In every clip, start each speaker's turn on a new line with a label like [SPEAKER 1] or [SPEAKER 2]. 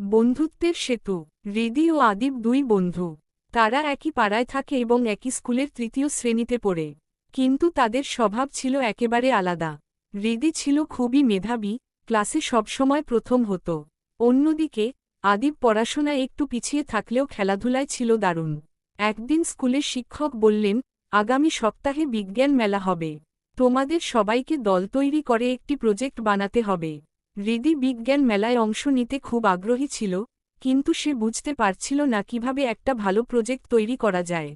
[SPEAKER 1] বন্ধুত্বের সেতু। রিদি ও আদিব দুই বন্ধু। তারা একই পাড়ায় থাকে এবং একই স্কুলের তৃতীয় শ্রেণীতে পড়ে। কিন্তু তাদের স্বভাব ছিল একেবারে আলাদা। রিদি ছিল খুবই মেধাবী, ক্লাসে সবসময় প্রথম হতো। অন্যদিকে, আদিব পড়াশোনায় একটু পিছিয়ে থাকলেও খেলাধুলায় ছিল দারুণ। একদিন স্কুলের শিক্ষক বললেন, আগামী সপ্তাহে বিজ্ঞান মেলা হবে। তোমাদের সবাইকে দল তৈরি করে একটি প্রজেক্ট বানাতে হবে। রিদি বিজ্ঞান মেলায় অংশ নিতে খুব আগ্রহী ছিল, কিন্তু সে বুঝতে পারছিল না কীভাবে একটা ভালো প্রজেক্ট তৈরি করা যায়।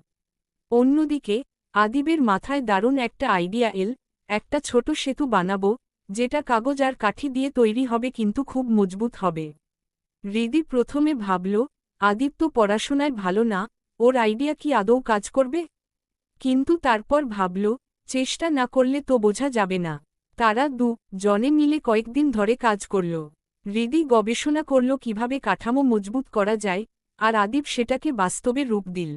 [SPEAKER 1] অন্যদিকে, আদিবের মাথায় দারুণ একটা আইডিয়া এল, একটা ছোট সেতু বানাবো, যেটা কাগজ আর কাঠি দিয়ে তৈরি হবে কিন্তু খুব মজবুত হবে। রিদি প্রথমে ভাবল, আদিব তো পড়াশোনায় ভালো না, ওর আইডিয়া কি আদৌ কাজ করবে? কিন্তু তারপর ভাবল, চেষ্টা না করলে তো বোঝা যাবে না। তারা দু, জনে মিলে কয়েকদিন ধরে কাজ করল। রিদি গবেষণা করল কীভাবে কাঠামো মজবুত করা যায়, আর আদিব সেটাকে বাস্তবে রূপ দিল।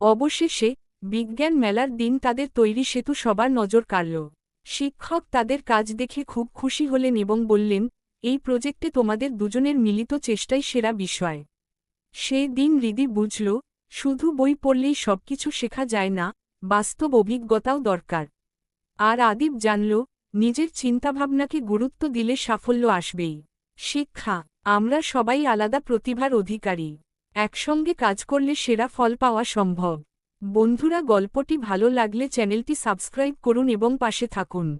[SPEAKER 1] অবশেষে, বিজ্ঞান মেলার দিন তাদের তৈরি সেতু সবার নজর কাড়ল। শিক্ষক তাদের কাজ দেখে খুব খুশি হলেন এবং বললেন, এই প্রজেক্টে তোমাদের দুজনের মিলিত চেষ্টাই সেরা বিষয়। সে দিন রিদি বুঝল, শুধু বই পড়লেই সবকিছু শেখা যায় না, বাস্তব অভিজ্ঞতাও দরকার। আর আদিব জানল নিজের চিন্তাভাবনাকে গুরুত্ব দিলে সাফল্য আসবেই। শিক্ষা, আমরা সবাই আলাদা প্রতিভার অধিকারী। একসঙ্গে কাজ করলে সেরা ফল পাওয়া সম্ভব। বন্ধুরা, গল্পটি ভালো লাগলে চ্যানেলটি সাবস্ক্রাইব করুন এবং পাশে থাকুন।